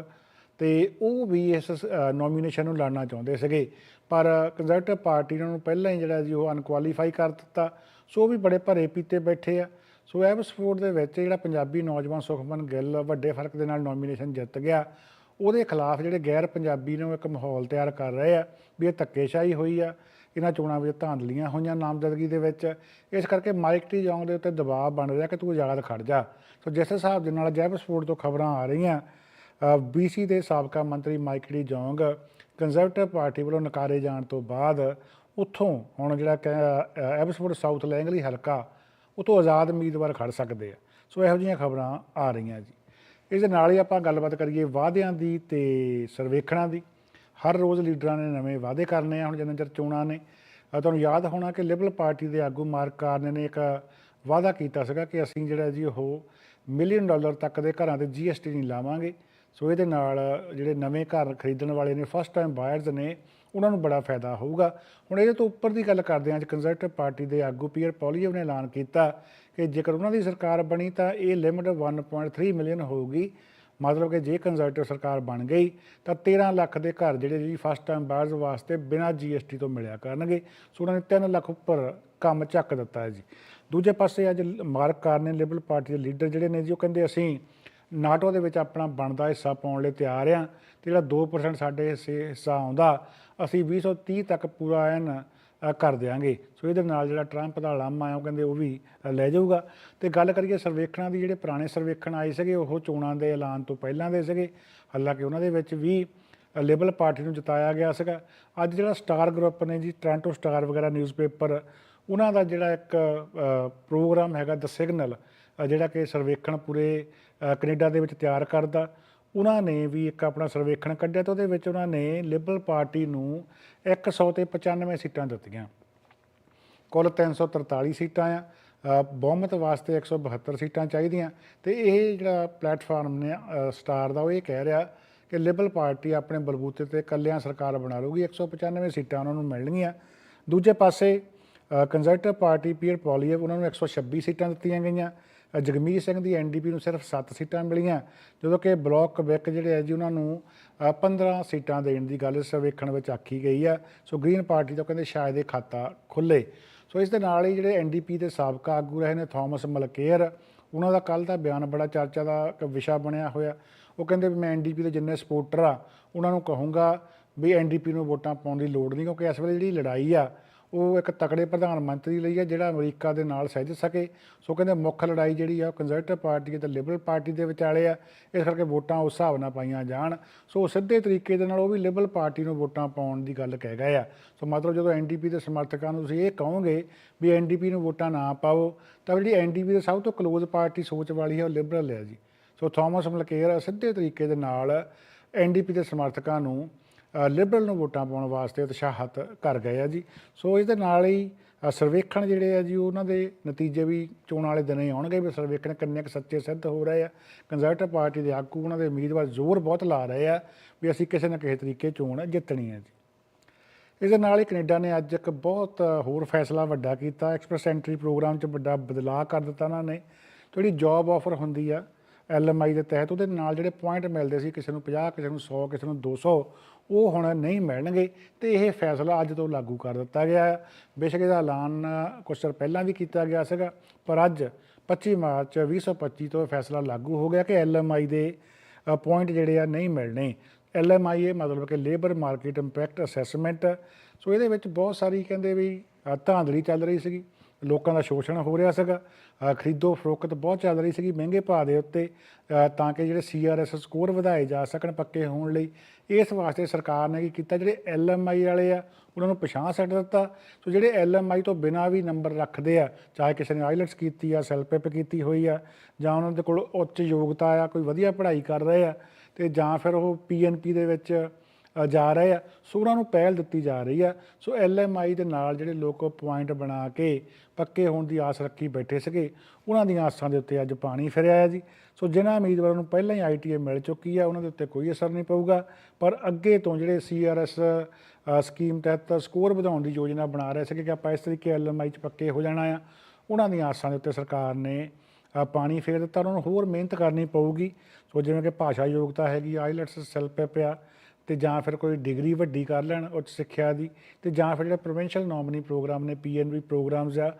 ਤੇ ਉਹ ਵੀ ਇਸ ਨੋਮੀਨੇਸ਼ਨ ਨੂੰ ਲੜਨਾ ਚਾਹੁੰਦੇ ਸੀਗੇ। ਪਰ ਕੰਜ਼ਰਵੇਟਿਵ ਪਾਰਟੀ ਨੇ ਉਹਨੂੰ ਪਹਿਲਾਂ ਹੀ ਜਿਹੜਾ ਜੀ ਉਹ ਅਨਕੁਆਲੀਫਾਈ ਕਰ ਦਿੱਤਾ। ਸੋ ਉਹ ਵੀ ਬੜੇ ਭਰੇ ਪੀਤੇ ਬੈਠੇ ਆ। ਸੋ ਐਬਸਫੋਰਡ ਦੇ ਵਿੱਚ ਜਿਹੜਾ ਪੰਜਾਬੀ ਨੌਜਵਾਨ ਸੁਖਮਨ ਗਿੱਲ ਵੱਡੇ ਫ਼ਰਕ ਦੇ ਨਾਲ ਨੋਮੀਨੇਸ਼ਨ ਜਿੱਤ ਗਿਆ, ਉਹਦੇ ਖਿਲਾਫ ਜਿਹੜੇ ਗੈਰ ਪੰਜਾਬੀ ਨੂੰ ਇੱਕ ਮਾਹੌਲ ਤਿਆਰ ਕਰ ਰਹੇ ਆ ਵੀ ਇਹ ਧੱਕੇਸ਼ਾਹੀ ਹੋਈ ਆ, ਇਹਨਾਂ ਚੋਣਾਂ ਵਿੱਚ ਧਾਂਦਲੀਆਂ ਹੋਈਆਂ ਨਾਮਜ਼ਦਗੀ ਦੇ ਵਿੱਚ। ਇਸ ਕਰਕੇ ਮਾਈਕ ਟੀ ਜੌਂਗ ਦੇ ਉੱਤੇ ਦਬਾਅ ਬਣ ਰਿਹਾ ਕਿ ਤੂੰ ਯਾਦ ਖੜ ਜਾ। ਸੋ ਜਿਸ ਹਿਸਾਬ ਦੇ ਨਾਲ ਜੈਬਸਪੋਰਟ ਤੋਂ ਖਬਰਾਂ ਆ ਰਹੀਆਂ ਬੀਸੀ ਦੇ ਸਾਬਕਾ ਮੰਤਰੀ Mike de Jong Conservative Party ਵੱਲੋਂ ਨਕਾਰੇ ਜਾਣ ਤੋਂ ਬਾਅਦ ਉੱਥੋਂ ਹੁਣ ਜਿਹੜਾ ਐਬਸਪੋਰਟ ਸਾਊਥ ਲੈਂਗਲੀ ਹਲਕਾ ਉਤੋਂ ਆਜ਼ਾਦ ਉਮੀਦਵਾਰ ਖੜ ਸਕਦੇ ਆ। ਸੋ ਇਹੋ ਜਿਹੀਆਂ ਖਬਰਾਂ ਆ ਰਹੀਆਂ ਜੀ। ਇਸ ਦੇ ਨਾਲ ਹੀ ਆਪਾਂ ਗੱਲਬਾਤ ਕਰੀਏ ਵਾਅਦਿਆਂ ਦੀ ਤੇ ਸਰਵੇਖਣਾਂ ਦੀ। ਹਰ ਰੋਜ਼ ਲੀਡਰਾਂ ਨੇ ਨਵੇਂ ਵਾਅਦੇ ਕਰਨੇ ਆ, ਹੁਣ ਜਿੰਨਾ ਚਿਰ ਚੋਣਾਂ ਨੇ। ਤੁਹਾਨੂੰ ਯਾਦ ਹੋਣਾ ਕਿ ਲਿਬਰਲ ਪਾਰਟੀ ਦੇ ਆਗੂ ਮਾਰਕ ਕਾਰਨੇ ਨੇ ਇੱਕ ਵਾਅਦਾ ਕੀਤਾ ਸੀਗਾ ਕਿ ਅਸੀਂ ਜਿਹੜਾ ਜੀ ਉਹ ਮਿਲੀਅਨ ਡਾਲਰ ਤੱਕ ਦੇ ਘਰਾਂ ਤੇ ਜੀਐਸਟੀ ਨਹੀਂ ਲਾਵਾਂਗੇ। ਸੋ ਇਹਦੇ ਨਾਲ ਜਿਹੜੇ ਨਵੇਂ ਘਰ ਖਰੀਦਣ ਵਾਲੇ ਨੇ ਫਸਟ ਟਾਈਮ ਬਾਇਰਸ ਨੇ ਉਹਨਾਂ ਨੂੰ ਬੜਾ ਫਾਇਦਾ ਹੋਊਗਾ। ਹੁਣ ਇਹਦੇ ਤੋਂ ਉੱਪਰ ਦੀ ਗੱਲ ਕਰਦੇ ਹਾਂ, ਅੱਜ ਕੰਜ਼ਰਵੇਟਿਵ ਪਾਰਟੀ ਦੇ ਆਗੂ ਪੀਅਰ ਪੌਲੀਅਵ ਨੇ ਐਲਾਨ ਕੀਤਾ ਕਿ ਜੇਕਰ ਉਹਨਾਂ ਦੀ ਸਰਕਾਰ ਬਣੀ ਤਾਂ ਇਹ ਲਿਮਟ 1.3 ਮਿਲੀਅਨ ਹੋਊਗੀ। ਮਤਲਬ ਕਿ ਜੇ ਕੰਜ਼ਰਵੇਟਿਵ ਸਰਕਾਰ ਬਣ ਗਈ ਤਾਂ 13 ਲੱਖ ਦੇ ਘਰ ਜਿਹੜੇ ਜੀ ਫਸਟ ਟਾਈਮ ਬਾਇਰਸ ਵਾਸਤੇ ਬਿਨਾਂ ਜੀਐਸਟੀ ਤੋਂ ਮਿਲਿਆ ਕਰਨਗੇ। ਸੋ ਉਹਨਾਂ ਨੇ 3 ਲੱਖ ਉੱਪਰ ਕੰਮ ਚੱਕ ਦਿੱਤਾ ਹੈ ਜੀ। ਦੂਜੇ ਪਾਸੇ ਅੱਜ ਮਾਰਕ ਕਾਰਨੇ ਲਿਬਰਲ ਪਾਰਟੀ ਦੇ ਲੀਡਰ ਜਿਹੜੇ ਨੇ ਜੀ, ਉਹ ਕਹਿੰਦੇ ਅਸੀਂ ਨਾਟੋ ਦੇ ਵਿੱਚ ਆਪਣਾ ਬਣਦਾ ਹਿੱਸਾ ਪਾਉਣ ਲਈ ਤਿਆਰ ਆ ਤੇ ਜਿਹੜਾ 2% ਸਾਡੇ ਹਿੱਸੇ ਹਿੱਸਾ ਆਉਂਦਾ ਅਸੀਂ 2030 ਤੱਕ ਪੂਰਾ ਐਨ ਕਰ ਦਿਆਂਗੇ। ਸੋ ਇਹਦੇ ਨਾਲ ਜਿਹੜਾ ਟਰੰਪ ਦਾ ਲਾਮਾ ਹੈ ਉਹ ਕਹਿੰਦੇ ਉਹ ਵੀ ਲੈ ਜਾਊਗਾ। ਤੇ ਗੱਲ ਕਰੀਏ ਸਰਵੇਖਣਾਂ ਦੀ ਜਿਹੜੇ ਪੁਰਾਣੇ ਸਰਵੇਖਣ ਆਏ ਸੀਗੇ ਉਹ ਚੋਣਾਂ ਦੇ ਐਲਾਨ ਤੋਂ ਪਹਿਲਾਂ ਦੇ ਸੀਗੇ। ਹਾਲਾਂਕਿ ਉਹਨਾਂ ਦੇ ਵਿੱਚ ਵੀ ਲਿਬਰਲ ਪਾਰਟੀ ਨੂੰ ਜਿਤਾਇਆ ਗਿਆ ਸੀਗਾ। ਅੱਜ ਜਿਹੜਾ ਸਟਾਰ ਗਰੁੱਪ ਨੇ ਜੀ ਟ੍ਰਾਂਟੋ ਸਟਾਰ ਵਗੈਰਾ ਨਿਊਜ਼ਪੇਪਰ ਉਹਨਾਂ ਦਾ ਜਿਹੜਾ ਇੱਕ ਪ੍ਰੋਗਰਾਮ ਹੈਗਾ ਦ ਸਿਗਨਲ ਜਿਹੜਾ ਕਿ ਸਰਵੇਖਣ ਪੂਰੇ ਅ, ਕੈਨੇਡਾ ਦੇ ਵਿੱਚ ਤਿਆਰ ਕਰਦਾ। ਉਹਨਾਂ ਨੇ ਵੀ ਇੱਕ ਆਪਣਾ ਸਰਵੇਖਣ ਕੱਢਿਆ ਤੇ ਉਹਦੇ ਵਿੱਚ ਉਹਨਾਂ ਨੇ ਲਿਬਰਲ ਪਾਰਟੀ ਨੂੰ 100 ਤੇ 95 ਸੀਟਾਂ ਦਿੱਤੀਆਂ। ਕੁੱਲ 343 ਸੀਟਾਂ ਆ। ਬਹੁਮਤ ਵਾਸਤੇ 172 ਸੀਟਾਂ ਚਾਹੀਦੀਆਂ। ਤੇ ਇਹ ਜਿਹੜਾ ਪਲੇਟਫਾਰਮ ਨੇ ਸਟਾਰ ਦਾ, ਉਹ ਇਹ ਕਹਿ ਰਿਹਾ ਕਿ ਲਿਬਰਲ ਪਾਰਟੀ ਆਪਣੇ ਬਲਬੂਤੇ ਤੇ ਕੱਲਿਆਂ ਸਰਕਾਰ ਬਣਾ ਲਊਗੀ। 195 ਸੀਟਾਂ ਉਹਨਾਂ ਨੂੰ ਮਿਲਣਗੀਆਂ। ਦੂਜੇ ਪਾਸੇ ਕੰਜ਼ਰਵੇਟਿਵ ਪਾਰਟੀ ਪੀਅਰ ਪੋਲੀਅਵ ਉਹਨਾਂ ਨੂੰ 126 ਸੀਟਾਂ ਦਿੱਤੀਆਂ ਗਈਆਂ। ਜਗਮੀਤ ਸਿੰਘ ਦੀ ਐਨਡੀਪੀ ਨੂੰ ਸਿਰਫ 7 ਸੀਟਾਂ ਮਿਲੀਆਂ ਜਦੋਂ ਕਿ ਬਲਾਕ ਕਬੈਕ ਜਿਹੜੇ ਹੈ ਜੀ ਉਹਨਾਂ ਨੂੰ ਅ, 15 ਸੀਟਾਂ ਦੇਣ ਦੀ ਗੱਲ ਸਰਵੇਖਣ ਵਿੱਚ ਆਖੀ ਗਈ ਆ। ਸੋ ਗ੍ਰੀਨ ਪਾਰਟੀ ਤੋਂ ਕਹਿੰਦੇ ਸ਼ਾਇਦ ਇਹ ਖਾਤਾ ਖੁੱਲੇ। ਸੋ ਇਸ ਦੇ ਨਾਲ ਹੀ ਜਿਹੜੇ ਐਨਡੀਪੀ ਦੇ ਸਾਬਕਾ ਆਗੂ ਰਹੇ ਨੇ ਥਾਮਸ ਮਲਕੇਅਰ ਉਹਨਾਂ ਦਾ ਕੱਲ ਦਾ ਬਿਆਨ ਬੜਾ ਚਰਚਾ ਦਾ ਇੱਕ ਵਿਸ਼ਾ ਬਣਿਆ ਹੋਇਆ। ਉਹ ਕਹਿੰਦੇ ਵੀ ਮੈਂ ਐਨਡੀਪੀ ਦੇ ਜਿੰਨੇ ਸਪੋਰਟਰ ਆ ਉਹਨਾਂ ਨੂੰ ਕਹੂੰਗਾ ਵੀ ਐਨਡੀਪੀ ਨੂੰ ਵੋਟਾਂ ਪਾਉਣ ਦੀ ਲੋੜ ਨਹੀਂ ਕਿਉਂਕਿ ਇਸ ਵੇਲੇ ਜਿਹੜੀ ਲੜਾਈ ਆ ਉਹ ਇੱਕ ਤਕੜੇ ਪ੍ਰਧਾਨ ਮੰਤਰੀ ਲਈ ਹੈ, ਜਿਹੜਾ ਅਮਰੀਕਾ ਦੇ ਨਾਲ ਸਹਿਜ ਸਕੇ। ਸੋ ਕਹਿੰਦੇ ਮੁੱਖ ਲੜਾਈ ਜਿਹੜੀ ਆ, ਉਹ ਕੰਜ਼ਰਵੇਟਿਵ ਪਾਰਟੀ ਤੇ ਲਿਬਰਲ ਪਾਰਟੀ ਦੇ ਵਿਚਾਲੇ ਆ। ਇਸ ਕਰਕੇ ਵੋਟਾਂ ਉਸ ਹਿਸਾਬ ਨਾਲ ਪਾਈਆਂ ਜਾਣ। ਸੋ ਸਿੱਧੇ ਤਰੀਕੇ ਦੇ ਨਾਲ ਉਹ ਵੀ ਲਿਬਰਲ ਪਾਰਟੀ ਨੂੰ ਵੋਟਾਂ ਪਾਉਣ ਦੀ ਗੱਲ ਕਹਿ ਗਏ ਆ। ਸੋ ਮਤਲਬ ਜਦੋਂ ਐਨਡੀਪੀ ਦੇ ਸਮਰਥਕਾਂ ਨੂੰ ਤੁਸੀਂ ਇਹ ਕਹੋਗੇ ਵੀ ਐਨਡੀਪੀ ਨੂੰ ਵੋਟਾਂ ਨਾ ਪਾਓ, ਤਾਂ ਜਿਹੜੀ ਐਨਡੀਪੀ ਦੇ ਸਭ ਤੋਂ ਕਲੋਜ਼ ਪਾਰਟੀ ਸੋਚ ਵਾਲੀ ਹੈ, ਉਹ ਲਿਬਰਲ ਹੈ ਜੀ। ਸੋ ਥਾਮਸ ਮਲਕੇਰ ਸਿੱਧੇ ਤਰੀਕੇ ਦੇ ਨਾਲ ਐਨਡੀਪੀ ਦੇ ਸਮਰਥਕਾਂ ਨੂੰ ਲਿਬਰਲ ਨੂੰ ਵੋਟਾਂ ਪਾਉਣ ਵਾਸਤੇ ਉਤਸ਼ਾਹਤ ਕਰ ਗਏ ਆ ਜੀ। ਸੋ ਇਸ ਦੇ ਨਾਲ ਹੀ ਸਰਵੇਖਣ ਜਿਹੜੇ ਆ ਜੀ, ਉਹਨਾਂ ਦੇ ਨਤੀਜੇ ਵੀ ਚੋਣ ਵਾਲੇ ਦਿਨ ਹੀ ਆਉਣਗੇ ਵੀ ਸਰਵੇਖਣ ਕਿੰਨੇ ਕੁ ਸੱਚੇ ਸਿੱਧ ਹੋ ਰਹੇ ਆ। ਕੰਜ਼ਰਵੇਟਿਵ ਪਾਰਟੀ ਦੇ ਆਗੂ ਉਹਨਾਂ ਦੇ ਉਮੀਦਵਾਰ ਜ਼ੋਰ ਬਹੁਤ ਲਾ ਰਹੇ ਆ ਵੀ ਅਸੀਂ ਕਿਸੇ ਨਾ ਕਿਸੇ ਤਰੀਕੇ ਚੋਣ ਜਿੱਤਣੀ ਹੈ ਜੀ। ਇਸ ਦੇ ਨਾਲ ਹੀ ਕੈਨੇਡਾ ਨੇ ਅੱਜ ਇੱਕ ਬਹੁਤ ਹੋਰ ਫੈਸਲਾ ਵੱਡਾ ਕੀਤਾ। ਐਕਸਪ੍ਰੈਸ ਐਂਟਰੀ ਪ੍ਰੋਗਰਾਮ 'ਚ ਵੱਡਾ ਬਦਲਾਅ ਕਰ ਦਿੱਤਾ ਉਹਨਾਂ ਨੇ। ਜਿਹੜੀ ਜੌਬ ਆਫਰ ਹੁੰਦੀ ਆ ਐਲਐਮਆਈ ਦੇ ਤਹਿਤ ਉਹਦੇ ਨਾਲ ਜਿਹੜੇ ਪੁਆਇੰਟ ਮਿਲਦੇ ਸੀ, ਕਿਸੇ ਨੂੰ 50 ਕਿਸੇ ਨੂੰ 100 ਕਿਸੇ ਨੂੰ 200 ਉਹ ਹੁਣ ਨਹੀਂ ਮਿਲਣਗੇ ਤੇ ਇਹ ਫੈਸਲਾ ਅੱਜ ਤੋਂ ਲਾਗੂ ਕਰ ਦਿੱਤਾ ਗਿਆ ਹੈ। ਬੇਸ਼ੱਕ ਇਹਦਾ ਐਲਾਨ ਕੁਝ ਚਿਰ ਪਹਿਲਾਂ ਵੀ ਕੀਤਾ ਗਿਆ ਸੀਗਾ, ਪਰ ਅੱਜ 25 ਮਾਰਚ 2025 ਤੋਂ ਇਹ ਫੈਸਲਾ ਲਾਗੂ ਹੋ ਗਿਆ ਕਿ ਐਲਐਮਆਈ ਦੇ ਪੁਆਇੰਟ ਜਿਹੜੇ ਆ ਨਹੀਂ ਮਿਲਣੇ। ਐਲਐਮਆਈ ਇਹ ਮਤਲਬ ਕਿ labour market impact assessment so ਇਹਦੇ ਵਿੱਚ ਬਹੁਤ ਸਾਰੀ ਕਹਿੰਦੇ ਵੀ ਧਾਂਦਲੀ ਚੱਲ ਰਹੀ ਸੀਗੀ। ਲੋਕਾਂ ਦਾ ਸ਼ੋਸ਼ਣ ਹੋ ਰਿਹਾ ਸੀਗਾ। ਖਰੀਦੋ ਫਰੋਖਤ ਬਹੁਤ ਚੱਲ ਰਹੀ ਸੀਗੀ ਮਹਿੰਗੇ ਭਾਅ ਦੇ ਉੱਤੇ। ਤਾਂ ਕਿ ਜਿਹੜੇ ਸੀਆਰਐਸ ਸਕੋਰ ਵਧਾਏ ਜਾ ਸਕਣ ਪੱਕੇ ਹੋਣ ਲਈ। ਇਸ ਵਾਸਤੇ ਸਰਕਾਰ ਨੇ ਕੀ ਕੀਤਾ, ਜਿਹੜੇ ਐਲਐਮਆਈ ਵਾਲੇ ਆ, ਉਹਨਾਂ ਨੂੰ ਪਛਾਣ ਸੈੱਟ ਦਿੱਤਾ। ਸੋ ਜਿਹੜੇ ਐਲਐਮਆਈ ਤੋਂ ਬਿਨਾਂ ਵੀ ਨੰਬਰ ਰੱਖਦੇ ਆ, ਚਾਹੇ ਕਿਸੇ ਨੇ ਆਈਲਟਸ ਕੀਤੀ ਆ ਸੈਲਪਿਪ ਕੀਤੀ ਹੋਈ ਆ, ਜਾਂ ਉਹਨਾਂ ਦੇ ਕੋਲ ਉੱਚ ਯੋਗਤਾ ਆ, ਕੋਈ ਵਧੀਆ ਪੜ੍ਹਾਈ ਕਰ ਰਹੇ ਆ, ਤੇ ਜਾਂ ਫਿਰ ਉਹ ਪੀਐਨਪੀ ਦੇ ਵਿੱਚ ਜਾ ਰਹੇ ਆ। ਸੋ ਉਹਨਾਂ ਨੂੰ ਪਹਿਲ ਦਿੱਤੀ ਜਾ ਰਹੀ ਆ। ਸੋ ਐਲਐਮਆਈ ਦੇ ਨਾਲ ਜਿਹੜੇ ਲੋਕ ਪੁਆਇੰਟ ਬਣਾ ਕੇ ਪੱਕੇ ਹੋਣ ਦੀ ਆਸ ਰੱਖੀ ਬੈਠੇ ਸੀਗੇ, ਉਹਨਾਂ ਦੀਆਂ ਆਸਾਂ ਦੇ ਉੱਤੇ ਅੱਜ ਪਾਣੀ ਫਿਰਿਆ ਹੈ ਜੀ। ਸੋ ਜਿਨ੍ਹਾਂ ਉਮੀਦਵਾਰਾਂ ਨੂੰ ਪਹਿਲਾਂ ਹੀ ਆਈਟੀਏ ਮਿਲ ਚੁੱਕੀ ਆ, ਉਹਨਾਂ ਦੇ ਉੱਤੇ ਕੋਈ ਅਸਰ ਨਹੀਂ ਪਊਗਾ। ਪਰ ਅੱਗੇ ਤੋਂ ਜਿਹੜੇ ਸੀਆਰਐਸ ਸਕੀਮ ਤਹਿਤ ਸਕੋਰ ਵਧਾਉਣ ਦੀ ਯੋਜਨਾ ਬਣਾ ਰਹੇ ਸੀਗੇ ਕਿ ਆਪਾਂ ਇਸ ਤਰੀਕੇ ਐਲਐਮਆਈ 'ਚ ਪੱਕੇ ਹੋ ਜਾਣਾ ਆ, ਉਹਨਾਂ ਦੀਆਂ ਆਸਾਂ ਦੇ ਉੱਤੇ ਸਰਕਾਰ ਨੇ ਪਾਣੀ ਫੇਰ ਦਿੱਤਾ। ਉਹਨਾਂ ਨੂੰ ਹੋਰ ਮਿਹਨਤ ਕਰਨੀ ਪਊਗੀ। ਸੋ ਜਿਵੇਂ ਕਿ ਭਾਸ਼ਾ ਯੋਗਤਾ ਹੈਗੀ, ਆਈਲੈਟਸ ਸੈਲਫ ਆ ਤੇ ਜਾਂ ਫਿਰ ਕੋਈ ਡਿਗਰੀ ਵੱਡੀ ਕਰ ਲੈਣ ਉੱਚ ਸਿੱਖਿਆ ਦੀ, ਤੇ ਜਾਂ ਫਿਰ ਜਿਹੜੇ ਪ੍ਰੋਵਿੰਸ਼ੀਅਲ ਨੋਮਨੀ ਪ੍ਰੋਗਰਾਮ ਨੇ ਪੀਐਨਬੀ ਪ੍ਰੋਗਰਾਮਸ ਆ,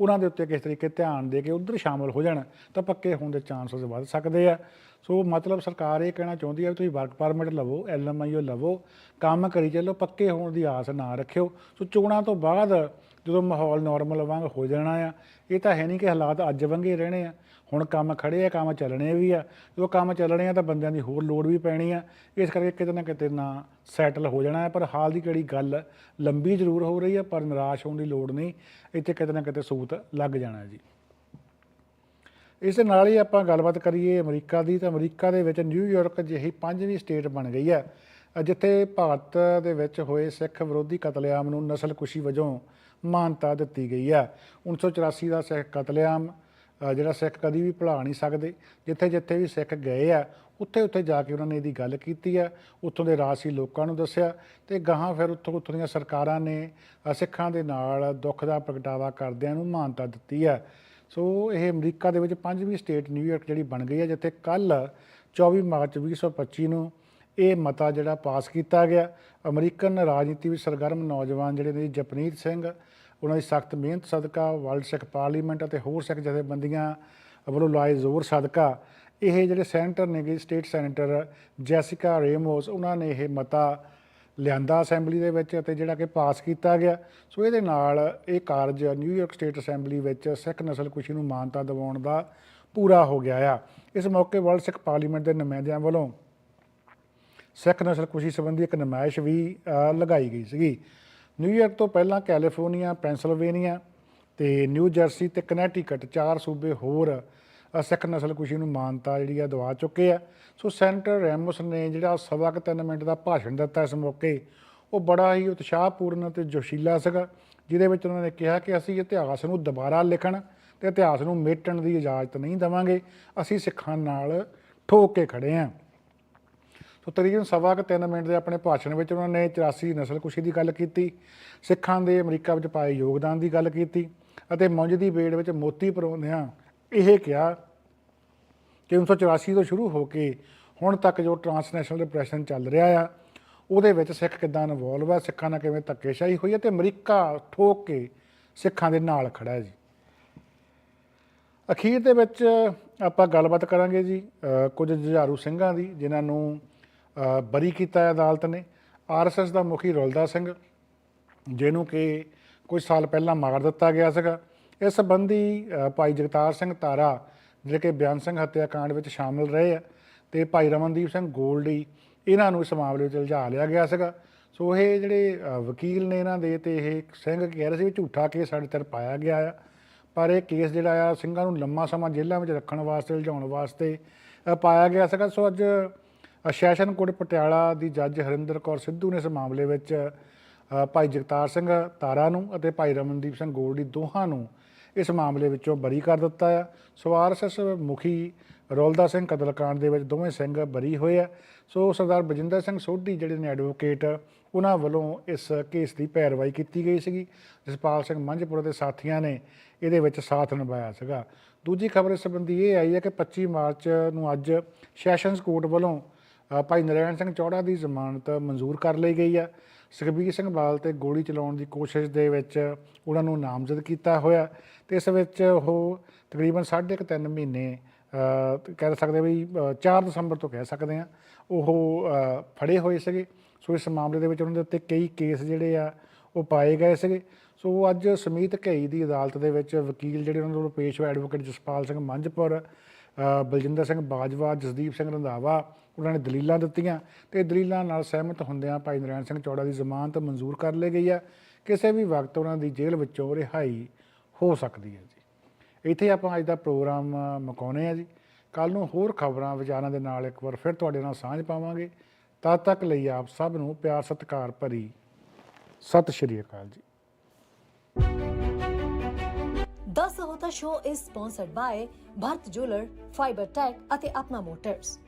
ਉਹਨਾਂ ਦੇ ਉੱਤੇ ਕਿਸ ਤਰੀਕੇ ਧਿਆਨ ਦੇ ਕੇ ਉਧਰ ਸ਼ਾਮਲ ਹੋ ਜਾਣ, ਤਾਂ ਪੱਕੇ ਹੋਣ ਦੇ ਚਾਂਸਸ ਵੱਧ ਸਕਦੇ ਆ। ਸੋ ਮਤਲਬ ਸਰਕਾਰ ਇਹ ਕਹਿਣਾ ਚਾਹੁੰਦੀ ਹੈ ਵੀ ਤੁਸੀਂ ਵਰਕ ਪਰਮਿਟ ਲਵੋ ਐਲਐਮਆਈਓ ਲਵੋ, ਕੰਮ ਕਰੀ ਚੱਲੋ, ਪੱਕੇ ਹੋਣ ਦੀ ਆਸ ਨਾ ਰੱਖਿਓ। ਸੋ ਚੋਣਾਂ ਤੋਂ ਬਾਅਦ ਜਦੋਂ ਮਾਹੌਲ ਨਾਰਮਲ ਵਾਂਗ ਹੋ ਜਾਣਾ ਆ, ਇਹ ਤਾਂ ਹੈ ਨਹੀਂ ਕਿ ਹਾਲਾਤ ਅੱਜ ਵਾਂਗੇ ਰਹਿਣੇ ਆ। ਹੁਣ ਕੰਮ ਖੜੇ ਆ, ਕੰਮ ਚੱਲਣੇ ਵੀ ਆ। ਜਦੋਂ ਕੰਮ ਚੱਲਣੇ ਆ ਤਾਂ ਬੰਦਿਆਂ ਦੀ ਹੋਰ ਲੋੜ ਵੀ ਪੈਣੀ ਆ। ਇਸ ਕਰਕੇ ਕਿਤੇ ਨਾ ਕਿਤੇ ਨਾ ਸੈਟਲ ਹੋ ਜਾਣਾ ਹੈ, ਪਰ ਹਾਲ ਦੀ ਕਿਹੜੀ ਗੱਲ ਲੰਬੀ ਜ਼ਰੂਰ ਹੋ ਰਹੀ ਆ, ਪਰ ਨਿਰਾਸ਼ ਹੋਣ ਦੀ ਲੋੜ ਨਹੀਂ। ਇੱਥੇ ਕਿਤੇ ਨਾ ਕਿਤੇ ਸੂਤ ਲੱਗ ਜਾਣਾ ਜੀ। ਇਸ ਦੇ ਨਾਲ ਹੀ ਆਪਾਂ ਗੱਲਬਾਤ ਕਰੀਏ ਅਮਰੀਕਾ ਦੀ, ਤਾਂ ਅਮਰੀਕਾ ਦੇ ਵਿੱਚ ਨਿਊਯਾਰਕ ਜਿਹੀ ਪੰਜਵੀਂ ਸਟੇਟ ਬਣ ਗਈ ਹੈ ਜਿੱਥੇ ਭਾਰਤ ਦੇ ਵਿੱਚ ਹੋਏ ਸਿੱਖ ਵਿਰੋਧੀ ਕਤਲੇਆਮ ਨੂੰ ਨਸਲਕੁਸ਼ੀ ਵਜੋਂ ਮਾਨਤਾ ਦਿੱਤੀ ਗਈ ਹੈ 1984 ਦਾ ਸਿੱਖ ਕਤਲੇਆਮ ਜਿਹੜਾ ਸਿੱਖ ਕਦੀ ਵੀ ਭੁਲਾ ਨਹੀਂ ਸਕਦੇ। ਜਿੱਥੇ ਜਿੱਥੇ ਵੀ ਸਿੱਖ ਗਏ ਆ, ਉੱਥੇ ਉੱਥੇ ਜਾ ਕੇ ਉਹਨਾਂ ਨੇ ਇਹਦੀ ਗੱਲ ਕੀਤੀ ਆ। ਉੱਥੋਂ ਦੇ ਰਾਸੀ ਲੋਕਾਂ ਨੂੰ ਦੱਸਿਆ ਤੇ ਗਾਹਾਂ ਫਿਰ ਉੱਥੋਂ ਉੱਥੋਂ ਦੀਆਂ ਸਰਕਾਰਾਂ ਨੇ ਸਿੱਖਾਂ ਦੇ ਨਾਲ ਦੁੱਖ ਦਾ ਪ੍ਰਗਟਾਵਾ ਕਰਦਿਆਂ ਨੂੰ ਮਾਨਤਾ ਦਿੱਤੀ ਆ। ਸੋ ਇਹ ਅਮਰੀਕਾ ਦੇ ਵਿੱਚ ਪੰਜਵੀਂ ਸਟੇਟ ਨਿਊਯਾਰਕ ਜਿਹੜੀ ਬਣ ਗਈ ਹੈ ਜਿੱਥੇ ਕੱਲ 24 ਮਾਰਚ 2025 ਨੂੰ ਇਹ ਮਤਾ ਜਿਹੜਾ ਪਾਸ ਕੀਤਾ ਗਿਆ। ਅਮਰੀਕਨ ਰਾਜਨੀਤੀ ਵਿੱਚ ਸਰਗਰਮ ਨੌਜਵਾਨ ਜਿਹੜੇ ਨੇ ਜਪਨੀਤ ਸਿੰਘ ਉਹਨਾਂ ਦੀ ਸਖਤ ਮਿਹਨਤ, ਸਦਕਾ, ਵਰਲਡ ਸਿੱਖ ਪਾਰਲੀਮੈਂਟ ਅਤੇ ਹੋਰ ਸਿੱਖ ਜਥੇਬੰਦੀਆਂ ਵੱਲੋਂ ਲਾਏ ਜ਼ੋਰ ਸਦਕਾ। ਇਹ ਜਿਹੜੇ ਸੈਨੇਟਰ ਨੇਗੇ, ਸਟੇਟ ਸੈਨੇਟਰ ਜੈਸਿਕਾ, ਰੇਮੋਸ, ਉਹਨਾਂ ਨੇ ਇਹ ਮਤਾ ਲਿਆਂਦਾ ਅਸੈਂਬਲੀ ਦੇ ਵਿੱਚ ਅਤੇ ਜਿਹੜਾ ਕਿ ਪਾਸ ਕੀਤਾ ਗਿਆ। ਸੋ ਇਹਦੇ ਨਾਲ ਇਹ ਕਾਰਜ ਨਿਊਯਾਰਕ ਸਟੇਟ ਅਸੈਂਬਲੀ ਵਿੱਚ ਸਿੱਖ ਨਸਲਕੁਸ਼ੀ ਨੂੰ ਮਾਨਤਾ ਦਿਵਾਉਣ ਦਾ ਪੂਰਾ ਹੋ ਗਿਆ ਆ। ਇਸ ਮੌਕੇ ਵਰਲਡ ਸਿੱਖ ਪਾਰਲੀਮੈਂਟ ਦੇ ਨੁਮਾਇੰਦਿਆਂ ਵੱਲੋਂ ਸਿੱਖ ਨਸਲਕੁਸ਼ੀ ਸੰਬੰਧੀ ਇੱਕ ਨਮਾਇਸ਼ ਵੀ ਲਗਾਈ ਗਈ ਸੀਗੀ। ਨਿਊਯਾਰਕ ਤੋਂ ਪਹਿਲਾਂ ਕੈਲੀਫੋਰਨੀਆ ਪੈਂਸਿਲਵੇਨੀਆ ਤੇ ਨਿਊ ਜਰਸੀ ਤੇ ਕਨੈਟੀਕਟ ਚਾਰ ਸੂਬੇ ਹੋਰ ਅ, ਸਿੱਖ ਨਸਲਕੁਸ਼ੀ ਨੂੰ ਮਾਨਤਾ ਜਿਹੜੀ ਆ ਦਵਾ ਚੁੱਕੇ ਆ। ਸੋ ਸੈਂਟਰ ਰੈਮੋਸ ਨੇ ਜਿਹੜਾ ਸਵਾ ਕੁ ਤਿੰਨ ਮਿੰਟ ਦਾ ਭਾਸ਼ਣ ਦਿੱਤਾ ਇਸ ਮੌਕੇ ਉਹ ਬੜਾ ਹੀ ਉਤਸ਼ਾਹਪੂਰਨ ਤੇ ਜੋਸ਼ੀਲਾ ਸੀਗਾ ਜਿਹਦੇ ਵਿੱਚ ਉਹਨਾਂ ਨੇ ਕਿਹਾ ਕਿ ਅਸੀਂ ਇਤਿਹਾਸ ਨੂੰ ਦੁਬਾਰਾ ਲਿਖਣ ਤੇ ਇਤਿਹਾਸ ਨੂੰ ਮੇਟਣ ਦੀ ਇਜਾਜ਼ਤ ਨਹੀਂ ਦੇਵਾਂਗੇ। ਅਸੀਂ ਸਿੱਖਾਂ ਨਾਲ ਠੋਕ ਕੇ ਖੜੇ ਹਾਂ ਸੋ ਤਕਰੀਬਨ ਸਵਾ ਕੁ ਤਿੰਨ ਮਿੰਟ ਦੇ ਆਪਣੇ ਭਾਸ਼ਣ ਵਿੱਚ ਉਹਨਾਂ ਨੇ 84 ਨਸਲਕੁਸ਼ੀ ਦੀ ਗੱਲ ਕੀਤੀ, ਸਿੱਖਾਂ ਦੇ ਅਮਰੀਕਾ ਵਿੱਚ ਪਾਏ ਯੋਗਦਾਨ ਦੀ ਗੱਲ ਕੀਤੀ ਅਤੇ ਮੁੰਜ ਦੀ ਬੇੜ ਵਿੱਚ ਮੋਤੀ ਪਰੋਂਦਿਆਂ ਇਹ ਕਿਹਾ ਕਿ 1984 ਤੋਂ ਸ਼ੁਰੂ ਹੋ ਕੇ ਹੁਣ ਤੱਕ ਜੋ ਟਰਾਂਸਨੈਸ਼ਨਲ ਡਿਪਰੈਸ਼ਨ ਚੱਲ ਰਿਹਾ ਆ, ਉਹਦੇ ਵਿੱਚ ਸਿੱਖ ਕਿੱਦਾਂ ਇਨਵੋਲਵ ਆ, ਸਿੱਖਾਂ ਨਾਲ ਕਿਵੇਂ ਧੱਕੇਸ਼ਾਹੀ ਹੋਈ ਹੈ ਤੇ ਅਮਰੀਕਾ ਠੋਕ ਕੇ ਸਿੱਖਾਂ ਦੇ ਨਾਲ ਖੜਾ ਹੈ ਜੀ। ਅਖੀਰ ਦੇ ਵਿੱਚ ਆਪਾਂ ਗੱਲਬਾਤ ਕਰਾਂਗੇ ਜੀ ਕੁਝ ਜੁਝਾਰੂ ਸਿੰਘਾਂ ਦੀ, ਜਿਨ੍ਹਾਂ ਨੂੰ ਬਰੀ ਕੀਤਾ ਹੈ ਅਦਾਲਤ ਨੇ। ਆਰਐਸਐਸ ਦਾ ਮੁਖੀ ਰੋਲਦਾ ਸਿੰਘ, ਜਿਹਨੂੰ ਕਿ ਕੁਝ ਸਾਲ ਪਹਿਲਾਂ ਮਾਰ ਦਿੱਤਾ ਗਿਆ ਸੀਗਾ। ਇਸ ਸੰਬੰਧੀ ਭਾਈ ਜਗਤਾਰ ਸਿੰਘ ਤਾਰਾ, ਜਿਹੜੇ ਕਿ ਬਿਆਨ ਸਿੰਘ ਹੱਤਿਆਕਾਂਡ ਵਿੱਚ ਸ਼ਾਮਲ ਰਹੇ ਆ, ਤੇ ਭਾਈ ਰਮਨਦੀਪ ਸਿੰਘ ਗੋਲਡੀ, ਇਹਨਾਂ ਨੂੰ ਇਸ ਮਾਮਲੇ ਵਿੱਚ ਉਲਝਾ ਲਿਆ ਗਿਆ ਸੀਗਾ। ਸੋ ਇਹ ਜਿਹੜੇ ਵਕੀਲ ਨੇ ਇਹਨਾਂ ਦੇ ਤੇ ਇਹ ਸਿੰਘ ਕਹਿ ਰਹੇ ਸੀ ਵੀ ਝੂਠਾ ਕੇਸ ਸਾਡੇ ਤੇ ਪਾਇਆ ਗਿਆ ਆ। ਪਰ ਇਹ ਕੇਸ ਜਿਹੜਾ ਆ, ਸਿੰਘਾਂ ਨੂੰ ਲੰਮਾ ਸਮਾਂ ਜੇਲ੍ਹਾਂ ਵਿੱਚ ਰੱਖਣ ਵਾਸਤੇ, ਉਲਝਾਉਣ ਵਾਸਤੇ ਪਾਇਆ ਗਿਆ ਸੀਗਾ। ਸੋ ਅੱਜ ਸੈਸ਼ਨ ਕੋਰਟ ਪਟਿਆਲਾ ਦੀ ਜੱਜ ਹਰਿੰਦਰ ਕੌਰ ਸਿੱਧੂ ਨੇ ਇਸ ਮਾਮਲੇ ਵਿੱਚ ਭਾਈ ਜਗਤਾਰ ਸਿੰਘ ਤਾਰਾ ਨੂੰ ਅਤੇ ਭਾਈ ਰਮਨਦੀਪ ਸਿੰਘ ਗੋਲਡੀ ਦੋਹਾਂ ਨੂੰ ਇਸ ਮਾਮਲੇ ਵਿੱਚੋਂ ਬਰੀ ਕਰ ਦਿੱਤਾ ਆ ਸੋ ਆਰਐਸਐਸ ਮੁਖੀ ਰੋਲਦਾ ਸਿੰਘ ਕਤਲकांड ਦੇ ਵਿੱਚ ਦੋਵੇਂ ਸਿੰਘ ਬਰੀ ਹੋਏ ਆ। ਸੋ ਸਰਦਾਰ ਬਜਿੰਦਰ ਸਿੰਘ ਸੋਢੀ ਜਿਹੜੇ ਨੇ ਐਡਵੋਕੇਟ ਉਹਨਾਂ ਵੱਲੋਂ ਇਸ ਕੇਸ ਦੀ ਪੈਰਵਾਈ ਕੀਤੀ ਗਈ ਸੀਗੀ। ਜਸਪਾਲ ਸਿੰਘ ਮੰਝਪੁਰ ਦੇ ਸਾਥੀਆਂ ਨੇ ਇਹਦੇ ਵਿੱਚ ਸਾਥ ਨਿਭਾਇਆ ਸੀਗਾ। ਦੂਜੀ ਖਬਰ ਇਸ ਸੰਬੰਧੀ ਇਹ ਆਈ ਹੈ ਕਿ 25 ਮਾਰਚ ਨੂੰ ਅੱਜ ਸੈਸ਼ਨਸ ਕੋਰਟ ਵੱਲੋਂ ਭਾਈ ਨਰੈਣ ਸਿੰਘ ਚੌੜਾ ਦੀ ਜ਼ਮਾਨਤ ਮਨਜ਼ੂਰ ਕਰ ਲਈ ਗਈ ਆ। ਸੁਖਬੀਰ ਸਿੰਘ ਬਾਲ ਤੇ ਗੋਲੀ ਚਲਾਉਣ ਦੀ ਕੋਸ਼ਿਸ਼ ਦੇ ਵਿੱਚ ਉਹਨਾਂ ਨੂੰ ਨਾਮਜ਼ਦ ਕੀਤਾ ਹੋਇਆ ਤੇ ਇਸ ਵਿੱਚ ਉਹ ਤਕਰੀਬਨ 3.5 ਮਹੀਨੇ ਕਹਿ ਸਕਦੇ ਵੀ ਅ, 4 ਦਸੰਬਰ ਤੋਂ ਕਹਿ ਸਕਦੇ ਆ ਉਹ ਫੜੇ ਹੋਏ ਸੀਗੇ। ਸੋ ਇਸ ਮਾਮਲੇ ਦੇ ਵਿੱਚ ਉਹਨਾਂ ਦੇ ਉੱਤੇ ਕਈ ਕੇਸ ਜਿਹੜੇ ਆ ਉਹ ਪਾਏ ਗਏ ਸੀਗੇ। ਸੋ ਅੱਜ ਸਮੀਤ ਘਈ ਦੀ ਅਦਾਲਤ ਦੇ ਵਿੱਚ ਵਕੀਲ ਜਿਹੜੇ ਉਹਨਾਂ ਕੋਲ ਪੇਸ਼ ਹੋਏ ਐਡਵੋਕੇਟ ਜਸਪਾਲ ਸਿੰਘ ਮੰਝਪੁਰ ਬਲਜਿੰਦਰ ਸਿੰਘ ਬਾਜਵਾ ਜਸਦੀਪ ਸਿੰਘ ਰੰਧਾਵਾ ਉਹਨਾਂ ਨੇ ਦਲੀਲਾਂ ਦਿੱਤੀਆਂ ਤੇ ਦਲੀਲਾਂ ਨਾਲ ਸਹਿਮਤ ਹੁੰਦਿਆਂ ਭਾਈ ਨਰੈਣ ਸਿੰਘ ਚੌੜਾ ਦੀ ਜ਼ਮਾਨਤ ਮਨਜ਼ੂਰ ਕਰ ਲਈ ਗਈ ਆ ਕਿਸੇ ਵੀ ਵਕਤ ਉਹਨਾਂ ਦੀ ਜੇਲ੍ਹ ਵਿੱਚੋਂ ਰਿਹਾਈ ਹੋ ਸਕਦੀ ਹੈ ਜੀ। ਇੱਥੇ ਆਪਾਂ ਅੱਜ ਦਾ ਪ੍ਰੋਗਰਾਮ ਅ, ਆ ਜੀ। ਕੱਲ ਨੂੰ ਹੋਰ ਖਬਰਾਂ ਵਿਚਾਰਾਂ ਦੇ ਨਾਲ ਇੱਕ ਵਾਰ ਫਿਰ ਤੁਹਾਡੇ ਨਾਲ ਸਾਂਝ ਪਾਵਾਂਗੇ। ਤਦ ਤੱਕ ਲਈ ਆਪ ਸਭ ਨੂੰ ਪਿਆਰ ਸਤਿਕਾਰ ਭਰੀ ਸਤਿ ਸ਼੍ਰੀ ਅਕਾਲ ਜੀ। The Sahota Show is sponsored by Bharat Jeweler, Fiber Tech ਅਤੇ ਆਪਣਾ ਮੋਟਰਸ